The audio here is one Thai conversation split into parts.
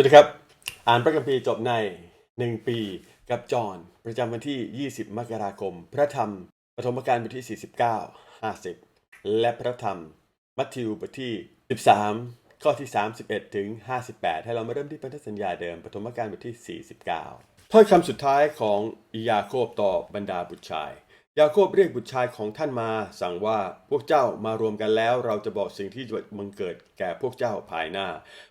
วัสดีครับ อ่านพระคัมภีร์จบใน 1 ปีกับจอห์นประจำวันที่ 20 มกราคม พระธรรมปฐมกาลบทที่ 49 50 และพระธรรมมัทธิวบทที่ 13 ข้อที่ 31 ถึง 58 ให้เรามาเริ่มที่พันธสัญญาเดิมปฐมกาลบทที่ 49ถ้อยคำสุดท้ายของยาโคบต่อบรรดาบุตรชาย ยาโคบเรียกบุตรชายของท่านมา สั่งว่าพวกเจ้ามารวมกันแล้ว เราจะบอกสิ่งที่จะบังเกิดแก่พวกเจ้าภายหน้า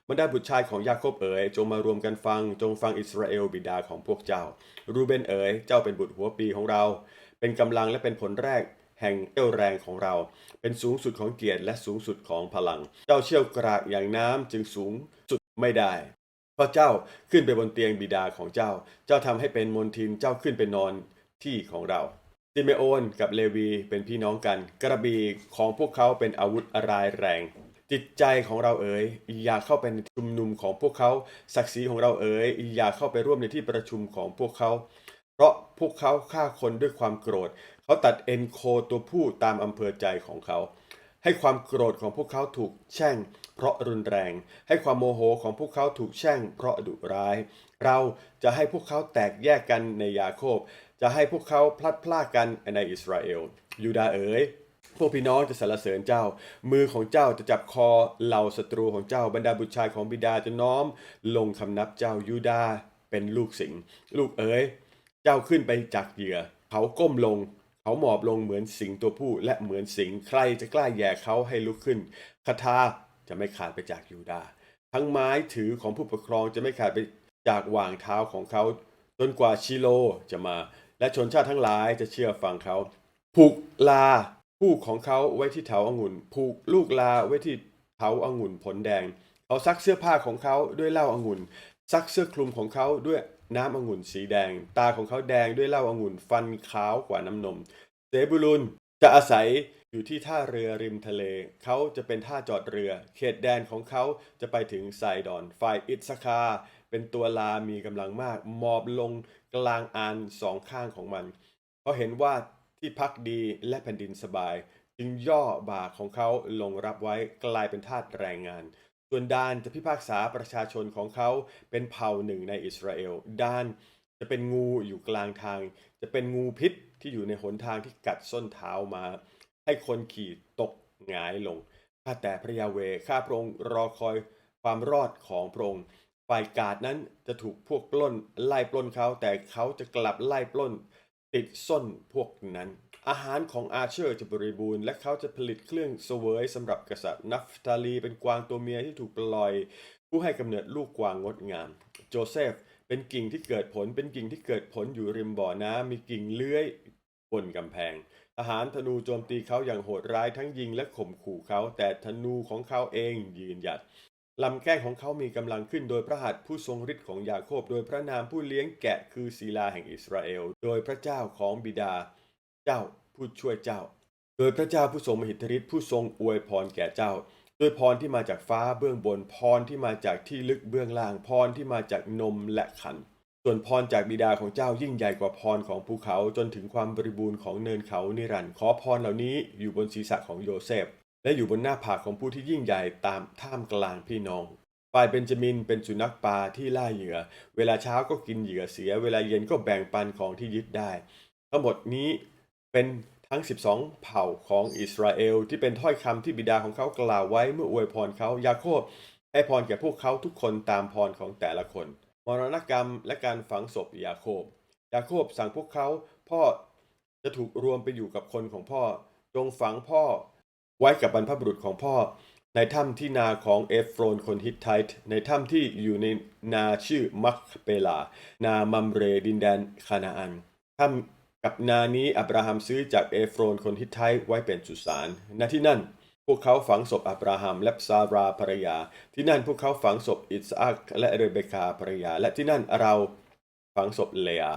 บรรดาบุตรชายของยาโคบเอ๋ยจงมารวมกันฟัง จงฟังอิสราเอลบิดาของพวกเจ้า รูเบนเอ๋ยเจ้าเป็นบุตรหัวปีของเรา เป็นกำลังและเป็นผลแรกแห่งเอวแรงของเรา เป็นสูงสุดของเกียรติและสูงสุดของพลัง เจ้าเชี่ยวกรากอย่างน้ำจึงสูงสุดไม่ได้พระเจ้าขึ้นไปบนเตียงบิดาของเจ้า เจ้าทำให้เป็นมนทินเจ้าขึ้นไปนอนที่ของเรา ซิเมโอนกับเลวีเป็นพี่น้องกัน กระบี่ของพวกเขาเป็นอาวุธรายแรง จิตใจของเราเอ๋ยอย่าเข้าไปในชุมนุมของพวกเขาศักดิ์ศรีของเราเอ๋ยอย่าเข้าไปร่วมในที่ประชุมของพวกเขา เพราะพวกเขาฆ่าคนด้วยความโกรธ เขาตัดเอ็นโคตัวผู้ตามอำเภอใจของเขา ให้ความโกรธของพวกเขาถูกแช่ง เพราะรุนแรง ให้ความโมโหของพวกเขาถูกแช่ง เพราะดุร้าย เราจะให้พวกเขาแตกแยกกันในยาโคบ จะให้พวกเขาพลัดพรากกันในอิสราเอล ยูดาเอ๋ยพวกพี่น้องจะสรรเสริญเจ้า มือของเจ้าจะจับคอเหล่าศัตรูของเจ้าบรรดาบุตรชายของบิดาจะน้อม ลงคำนับเจ้ายูดาเป็นลูกสิงลูกเอ๋ยเจ้าขึ้นไปจากเหยื่อ เขาก้มลง เขาหมอบลงเหมือนสิงตัวผู้และเหมือนสิงใครจะกล้าแย่เขาให้ลุกขึ้นคาถาจะไม่ขาดไปจากยูดาทั้งไม้ถือของผู้ปกครองจะไม่ขาดไปจากวางเท้าของเขาจนกว่าชิโลจะมา และชนชาติทั้งหลายจะเชื่อฟังเขา ผูกลาผู้ของเขาไว้ที่เถาองุ่น ผูกลูกลาไว้ที่เถาองุ่นผลแดง เขาซักเสื้อผ้าของเขาด้วยเหล้าองุ่น ซักเสื้อคลุมของเขาด้วยน้ำองุ่นสีแดง ตาของเขาแดงด้วยเหล้าองุ่น ฟันขาวกว่าน้ำนม เซบูลุนจะอาศัยอยู่ที่ท่าเรือริมทะเล เขาจะเป็นท่าจอดเรือ เขตแดนของเขาจะไปถึงไซดอน ฝ่ายอิสคา เป็นตัวลามีกำลังมาก มอบลงกลางอานสองข้างของมันเขาเห็นว่าที่พักดีและแผ่นดินสบาย จึงย่อบ่าของเขาลงรับไว้กลายเป็นทาสแรงงาน ส่วนดานจะพิพากษาประชาชนของเขาเป็นเผ่าหนึ่งในอิสราเอลดานจะเป็นงูอยู่กลางทาง จะเป็นงูพิษที่อยู่ในหนทางที่กัดส้นเท้ามา ให้คนขี่ตกหงายลงข้าแต่พระยาเวข้าพระองค์รอคอยความรอดของพระองค์ ฝ่ายกาดนั้นจะถูกพวกปล้นไล่ปล้นเขาแต่เขาจะกลับไล่ปล้น ติดส้นพวกนั้น อาหารของอาเชอร์จะบริบูรณ์และเขาจะผลิตเครื่องเสวยสำหรับกษัตริย์นัฟตาลีเป็นกวางตัวเมียที่ถูกปล่อย ผู้ให้กำเนิดลูกกวางงดงาม โจเซฟเป็นกิ่งที่เกิดผลเป็นกิ่งที่เกิดผลอยู่ริมบ่อน้ำมีกิ่งเลื้อยบนกำแพงทหารธนูโจมตีเขาอย่างโหดร้ายทั้งยิงและข่มขู่เขา แต่ธนูของเขาเองยืนหยัด ลำแก้งของเขามีกำลังขึ้นโดยพระหัตถ์ผู้ทรงฤทธิ์ของยาโคบ โดยพระนามผู้เลี้ยงแกะคือศีลาแห่งอิสราเอล โดยพระเจ้าของบิดา เจ้าผู้ช่วยเจ้า โดยพระเจ้าผู้ทรงมหิทธิฤทธิ์ผู้ทรงอวยพรแก่เจ้า ด้วยพรที่มาจากฟ้าเบื้องบนพรที่มาจากที่ลึกเบื้องล่างพรที่มาจากนมและขัน ส่วนพรจากบิดาของเจ้ายิ่งใหญ่กว่าพรของภูเขาจนถึงความบริบูรณ์ของเนินเขานิรันดร์ขอพรเหล่านี้อยู่บนศีรษะของโยเซฟ และอยู่บนหน้าผากของผู้ที่ยิ่งใหญ่ตามท่ามกลางพี่น้อง ฝ่ายเบนจามินเป็นสุนัขปลาที่ล่าเหยื่อ เวลาเช้าก็กินเหยื่อเสีย เวลาเย็นก็แบ่งปันของที่ยึดได้ ทั้งหมดนี้เป็นทั้ง 12 เผ่าของอิสราเอลที่เป็นถ้อยคำที่บิดาของเขากล่าวไว้เมื่ออวยพรเขายาโคบให้พรแก่พวกเขาทุกคนตามพรของแต่ละคน มรณกรรมและการฝังศพยาโคบ ยาโคบสั่งพวกเขาพ่อจะถูกรวมไปอยู่กับคนของพ่อ จงฝังพ่อ ไว้กับบรรพบุรุษของพ่อ ในถ้ำที่นาของเอฟโรนคนฮิตไทต์ในถ้ำที่อยู่ในนาชื่อมักเปลา นามัมเรดินแดนคานาอันถ้ำกับนานี้อับราฮัมซื้อจากเอฟโรนคนฮิตไทต์ไว้เป็นสุสานณที่นั่นพวกเขาฝังศพอับราฮัมและซาราภรยา ที่นั่นพวกเขาฝังศพอิสอักและเรเบคาภรรยา และที่นั่นเราฝังศพเลอา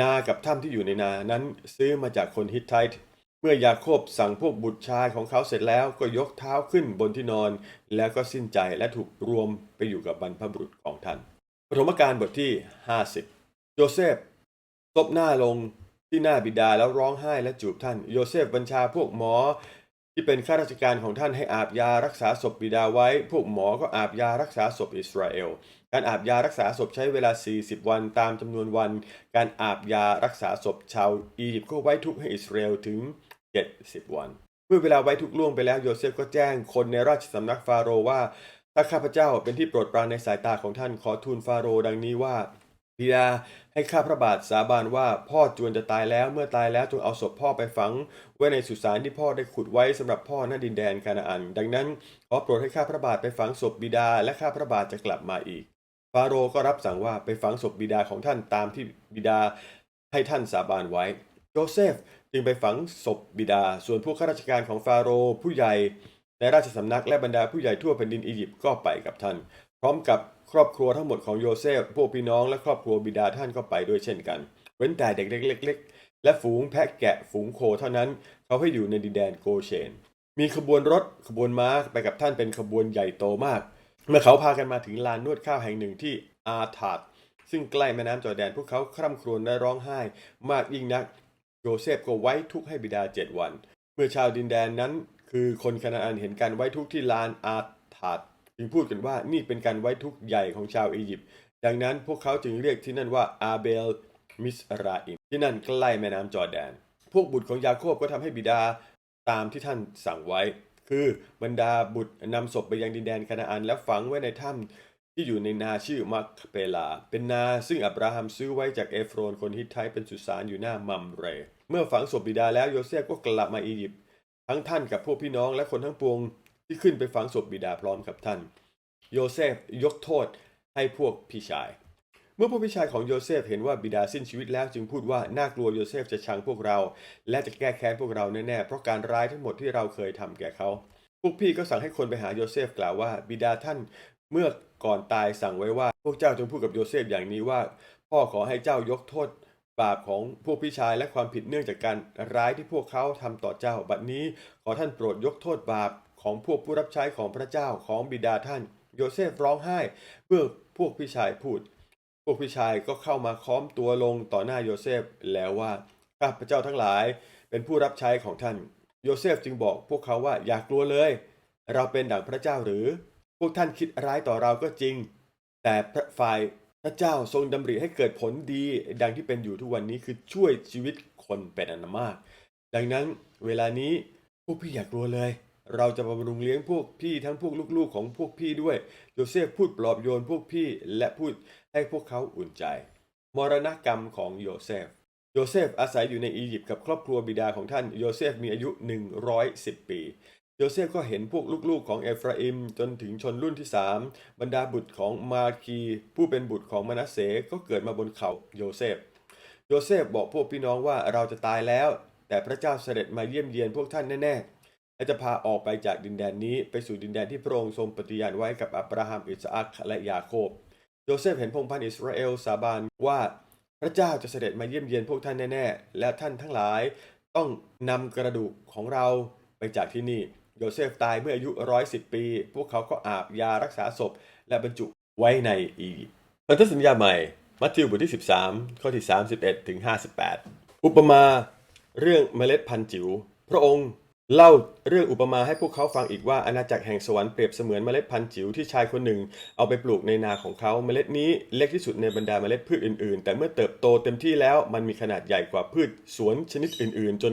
นากับถ้ำที่อยู่ในนานั้นซื้อมาจากคนฮิตไทต์ เมื่อยาโคบสั่งพวกบุตรชายของเขาเสร็จแล้วก็ยกเท้าขึ้นบนที่นอน แล้วก็สิ้นใจและถูกรวมไปอยู่กับบรรพบุรุษของท่านปฐมกาลบทที่ 50 โยเซฟตบหน้าลงที่หน้าบิดาแล้วร้องไห้และจูบท่าน โยเซฟบัญชาพวกหมอ ที่เป็นข้าราชการของท่านให้อาบยารักษาศพบิดาไว้ พวกหมอก็อาบยารักษาศพอิสราเอล การอาบยารักษาศพใช้เวลา 40 วันตามจำนวนวัน การอาบยารักษาศพชาวอียิปต์ก็ไว้ทุกข์ให้อิสราเอลถึง 70 วัน เมื่อเวลาไว้ทุกข์ล่วงไปแล้วโยเซฟก็แจ้งคนในราชสำนักฟาโรห์ว่าถ้าข้าพเจ้าเป็นที่โปรดปรานในสายตาของท่านขอทูลฟาโรห์ดังนี้ว่า บิดาให้ข้าพระบาทสาบานว่าพ่อจวนจะตายแล้วเมื่อตายแล้วจงเอาศพพ่อไปฝัง ไว้ในสุสานที่พ่อได้ขุดไว้สำหรับพ่อณดินแดนคานาอัน ดังนั้นขอโปรดให้ข้าพระบาทไปฝังศพบิดาและข้าพระบาทจะกลับมาอีกฟาโรห์ก็รับสั่งว่าไปฝังศพบิดาของท่านตามที่บิดาให้ท่านสาบานไว้โยเซฟจึงไปฝังศพบิดา ส่วนพวกข้าราชการของฟาโรห์ผู้ใหญ่ในราชสำนักและบรรดาผู้ใหญ่ทั่วแผ่นดินอียิปต์ก็ไปกับท่าน พร้อมกับ ครอบครัวทั้งหมดของโยเซฟ พวกพี่น้องและครอบครัวบิดาท่านก็ไปด้วยเช่นกัน เว้นแต่เด็กเล็กๆและฝูงแพะแกะฝูงโคเท่านั้น เขาให้อยู่ในดินแดนโกเชน มีขบวนรถขบวนม้าไปกับท่านเป็นขบวนใหญ่โตมาก เมื่อเขาพากันมาถึงลานนวดข้าวแห่งหนึ่งที่อาถาดซึ่งใกล้แม่น้ำจอแดนพวกเขาคร่ำครวญและร้องไห้ มากยิ่งนัก โยเซฟก็ไว้ทุกข์ให้บิดาเจ็ดวัน เมื่อชาวดินแดนนั้น คือคนคานาอันเห็นการไว้ทุกข์ที่ลานอาถาด จึงพูดกันว่านี่เป็นการไว้ทุกข์ใหญ่ของชาวอียิปต์ดังนั้นพวกเขาจึงเรียกที่นั่นว่าอาเบลมิสราอิมที่นั่นใกล้แม่น้ำจอร์แดน พวกบุตรของยาโคบก็ทำให้บิดาตามที่ท่านสั่งไว้ คือบรรดาบุตรนำศพไปยังดินแดนคานาอันและฝังไว้ในถ้ำที่อยู่ในนาชื่อมักเปลา เป็นนาซึ่งอับราฮัมซื้อไว้จากเอฟโรนคนฮิตไทเป็นสุสานอยู่หน้ามัมเร เมื่อฝังศพบิดาแล้วโยเซฟก็กลับมาอียิปต์ทั้งท่านกับพวกพี่น้องและคนทั้งปวง ที่ขึ้นไปฝังศพบิดาพร้อมกับท่าน โยเซฟยกโทษให้พวกพี่ชาย เมื่อพวกพี่ชายของโยเซฟเห็นว่าบิดาสิ้นชีวิตแล้วจึงพูดว่าน่ากลัวโยเซฟจะชังพวกเรา และจะแก้แค้นพวกเราแน่ๆเพราะการร้ายทั้งหมดที่เราเคยทำแก่เขา พวกพี่ก็สั่งให้คนไปหาโยเซฟกล่าวว่าบิดาท่านเมื่อก่อนตายสั่งไว้ว่า พวกเจ้าจงพูดกับโยเซฟอย่างนี้ว่า พ่อขอให้เจ้ายกโทษบาปของพวกพี่ชายและความผิดเนื่องจากการร้ายที่พวกเขาทำต่อเจ้า บัดนี้ขอท่านโปรดยกโทษบาป ของพวกผู้รับใช้ของพระเจ้าของบิดาท่าน โยเซฟร้องไห้เมื่อพวกพี่ชายพูด พวกพี่ชายก็เข้ามาค้อมตัวลงต่อหน้าโยเซฟแล้วว่าข้าพเจ้าทั้งหลายเป็นผู้รับใช้ของท่าน โยเซฟจึงบอกพวกเขาว่าอย่ากลัวเลย เราเป็นดั่งพระเจ้าหรือ พวกท่านคิดร้ายต่อเราก็จริง แต่ฝ่ายพระเจ้าทรงดำริให้เกิดผลดี ดังที่เป็นอยู่ทุกวันนี้คือช่วยชีวิตคนเป็นอันมาก ดังนั้นเวลานี้พวกพี่อย่ากลัวเลย เราจะบำรุงเลี้ยงพวกพี่ทั้งพวกลูกๆของพวกพี่ด้วย โยเซฟพูดปลอบโยนพวกพี่และพูดให้พวกเขาอุ่นใจ มรณกรรมของโยเซฟ โยเซฟอาศัยอยู่ในอียิปต์กับครอบครัวบิดาของท่าน โยเซฟมีอายุ 110 ปี โยเซฟก็เห็นพวกลูกๆของเอฟราอิมจนถึงชนรุ่นที่สามบรรดาบุตรของมาคี ผู้เป็นบุตรของมนาเสก็เกิดมาบนเขาโยเซฟ โยเซฟบอกพวกพี่น้องว่าเราจะตายแล้ว แต่พระเจ้าเสด็จมาเยี่ยมเยียนพวกท่านแน่ๆ และจะพาออกไปจากดินแดนนี้ไปสู่ดินแดนที่พระองค์ทรงปฏิญาณไว้กับอับราฮัม อิสอัคและยาโคบ โยเซฟเห็นพงพันธ์อิสราเอลสาบานว่าพระเจ้าจะเสด็จมาเยี่ยมเยียนพวกท่านแน่ๆ และท่านทั้งหลายต้องนำกระดูกของเราไปจากที่นี่ โยเซฟตายเมื่ออายุร้อยสิบปี พวกเขาก็อาบยารักษาศพ และบรรจุไว้ในอียิปต์พันธสัญญาใหม่ มัทธิวบทที่ 13 ข้อที่ 31ถึง58 อุปมา เรื่องเมล็ดพันธุ์จิ๋วพระองค์ เล่าเรื่องอุปมาให้พวกเขาฟังอีกว่าอาณาจักรแห่งสวรรค์เปรียบเสมือนเมล็ดพันธุ์จิ๋วที่ชายคนหนึ่ง เอาไปปลูกในนาของเขาเมล็ดนี้เล็กที่สุดในบรรดาเมล็ดพืชอื่นๆ แต่เมื่อเติบโตเต็มที่แล้วมันมีขนาดใหญ่กว่าพืชสวนชนิดอื่นๆ จน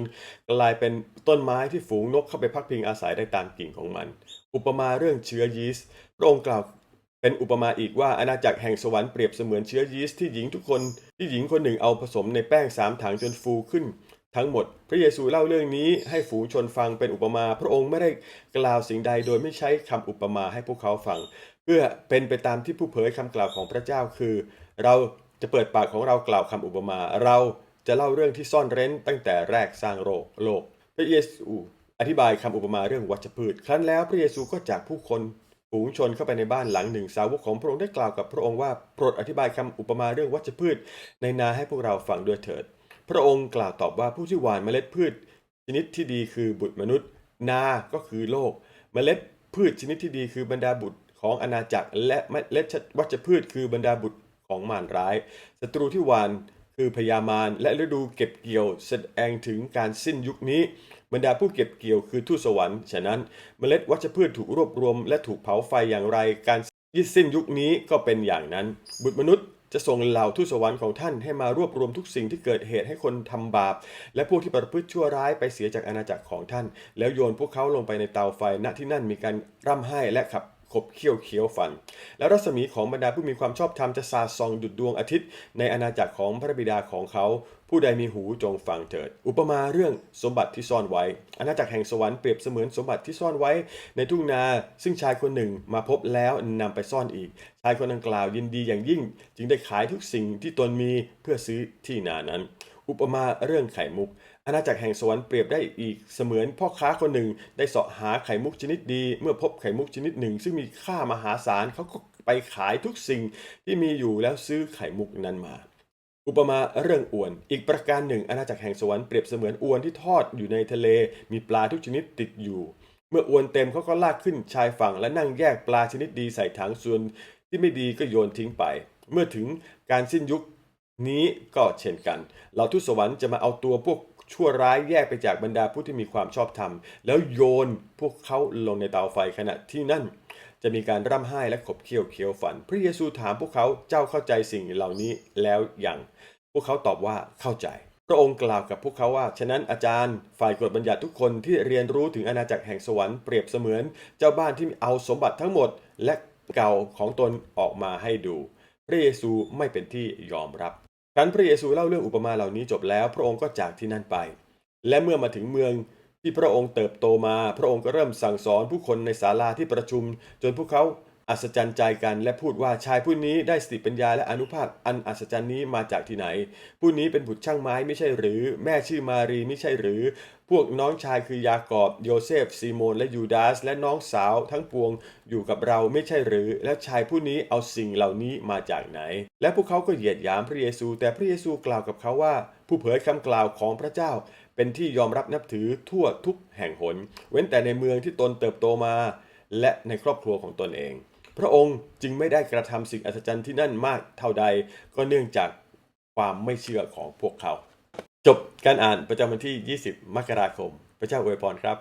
กลายเป็นต้นไม้ที่ฝูงนกเข้าไปพักพิงอาศัยได้ตามกิ่งของมัน อุปมาเรื่องเชื้อยีสต์พระองค์กล่าวเป็นอุปมาอีกว่าอาณาจักรแห่งสวรรค์เปรียบเสมือนเชื้อยีสต์ที่หญิงทุกคนที่หญิงคนหนึ่งเอาผสมในแป้งสามถังจนฟูขึ้น ทั้งหมด พระเยซูเล่าเรื่องนี้ให้ฝูงชนฟังเป็นอุปมา พระองค์ไม่ได้กล่าวสิ่งใดโดยไม่ใช้คำอุปมาให้พวกเขาฟัง เพื่อเป็นไปตามที่ผู้เผยคำกล่าวของพระเจ้าคือ เราจะเปิดปากของเรากล่าวคำอุปมา เราจะเล่าเรื่องที่ซ่อนเร้นตั้งแต่แรกสร้างโลกโลก พระเยซูอธิบายคำอุปมาเรื่องวัชพืช ครั้นแล้วพระเยซูก็จากผู้คนฝูงชนเข้าไปในบ้านหลังหนึ่งสาวกของพระองค์ได้กล่าวกับพระองค์ว่าโปรดอธิบายคำอุปมาเรื่องวัชพืช ในนาให้พวกเราฟังด้วยเถิด พระองค์กล่าวตอบว่าผู้ที่หว่านเมล็ดพืช ชนิดที่ดีคือบุตรมนุษย์ นาก็คือโลก เมล็ดพืชชนิดที่ดีคือบรรดาบุตรของอาณาจักร และเมล็ดวัชพืชคือบรรดาบุตรของมารร้ายศัตรูที่หว่านคือพยามารและฤดูเก็บเกี่ยวแสดงถึงการสิ้นยุคนี้ บรรดาผู้เก็บเกี่ยวคือทูตสวรรค์ ฉะนั้นเมล็ดวัชพืชถูกรวบรวม และถูกเผาไฟอย่างไร การยิ่สิ้นยุคนี้ก็เป็นอย่างนั้น บุตรมนุษย์ จะส่งเหล่าทูตสวรรค์ของท่านให้มารวบรวมทุกสิ่งที่เกิดเหตุให้คนทำบาป และพวกที่ประพฤติชั่วร้ายไปเสียจากอาณาจักรของท่าน แล้วโยนพวกเขาลงไปในเตาไฟณที่นั่นมีการร่ำไห้และขับ ขบเคี้ยวเคี้ยวฟัน แล้วรัศมีของบรรดาผู้มีความชอบธรรมจะสาดส่องดุจดวงอาทิตย์ ในอาณาจักรของพระบิดาของเขา ผู้ใดมีหูจงฟังเถิด อุปมาเรื่องสมบัติที่ซ่อนไว้ อาณาจักรแห่งสวรรค์เปรียบเสมือนสมบัติที่ซ่อนไว้ ในทุ่งนา ซึ่งชายคนหนึ่งมาพบแล้วนำไปซ่อนอีก ชายคนดังกล่าวยินดีอย่างยิ่ง จึงได้ขายทุกสิ่งที่ตนมีเพื่อซื้อที่นานั้น อุปมาเรื่องไข่มุก อาณาจักรแห่งสวรรค์เปรียบได้อีกเสมือนพ่อค้าคนหนึ่ง ได้เสาะหาไข่มุกชนิดดี เมื่อพบไข่มุกชนิดหนึ่ง ซึ่งมีค่ามหาศาลเขาก็ไปขายทุกสิ่งที่มีอยู่แล้วซื้อไข่มุกนั้นมา อุปมาเรื่องอวน อีกประการหนึ่ง อาณาจักรแห่งสวรรค์เปรียบเสมือนอวนที่ทอดอยู่ในทะเล มีปลาทุกชนิดติดอยู่ เมื่ออวนเต็มเขาก็ลากขึ้นชายฝั่งและนั่งแยกปลาชนิดดีใส่ถังส่วนที่ไม่ดีก็โยนทิ้งไป เมื่อถึงการสิ้นยุค นี้ก็เช่นกัน เราทุสวรรค์จะมาเอาตัวพวกชั่วร้ายแยกไปจากบรรดาผู้ที่มีความชอบธรรม แล้วโยนพวกเขาลงในเตาไฟขณะที่นั่น จะมีการร่ำไห้และขบเคี้ยวเคี้ยวฝัน พระเยซูถามพวกเขาเจ้าเข้าใจสิ่งเหล่านี้แล้วอยังพวกเขาตอบว่าเข้าใจ พระองค์กล่าวกับพวกเขาว่า ฉะนั้นอาจารย์ฝ่ายกฎบัญญัติทุกคนที่เรียนรู้ถึงอาณาจักรแห่งสวรรค์เปรียบเสมือนเจ้าบ้านที่เอาสมบัติทั้งหมดและเก่าของตนออกมาให้ดู พระเยซูไม่เป็นที่ยอมรับ ครั้นพระเยซูเล่าเรื่องอุปมาเหล่านี้จบแล้วพระองค์ก็จากที่นั่นไป และเมื่อมาถึงเมืองที่พระองค์เติบโตมา พระองค์ก็เริ่มสั่งสอนผู้คนในศาลาที่ประชุม จนพวกเขา อัศจรรย์ใจกันและพูดว่าชายผู้นี้ได้สติปัญญาและอนุภาพอันอัศจรรย์นี้มาจากที่ไหน ผู้นี้เป็นบุตรช่างไม้ไม่ใช่หรือ แม่ชื่อมารีไม่ใช่หรือ พวกน้องชายคือยากอบ โยเซฟซีโมนและยูดาส และน้องสาวทั้งปวงอยู่กับเราไม่ใช่หรือ และชายผู้นี้เอาสิ่งเหล่านี้มาจากไหน และพวกเขาก็เหยียดหยามพระเยซู แต่พระเยซูกล่าวกับเขาว่า ผู้เผยคำกล่าวของพระเจ้า เป็นที่ยอมรับนับถือทั่วทุกแห่งหน เว้นแต่ในเมืองที่ตนเติบโตมา และในครอบครัวของตนเอง พระองค์จึงไม่ได้กระทำสิ่งอัศจรรย์ที่นั่นมากเท่าใด ก็เนื่องจากความไม่เชื่อของพวกเขา จบการอ่านประจำวันที่ 20 มกราคม พระเจ้าอวยพรครับ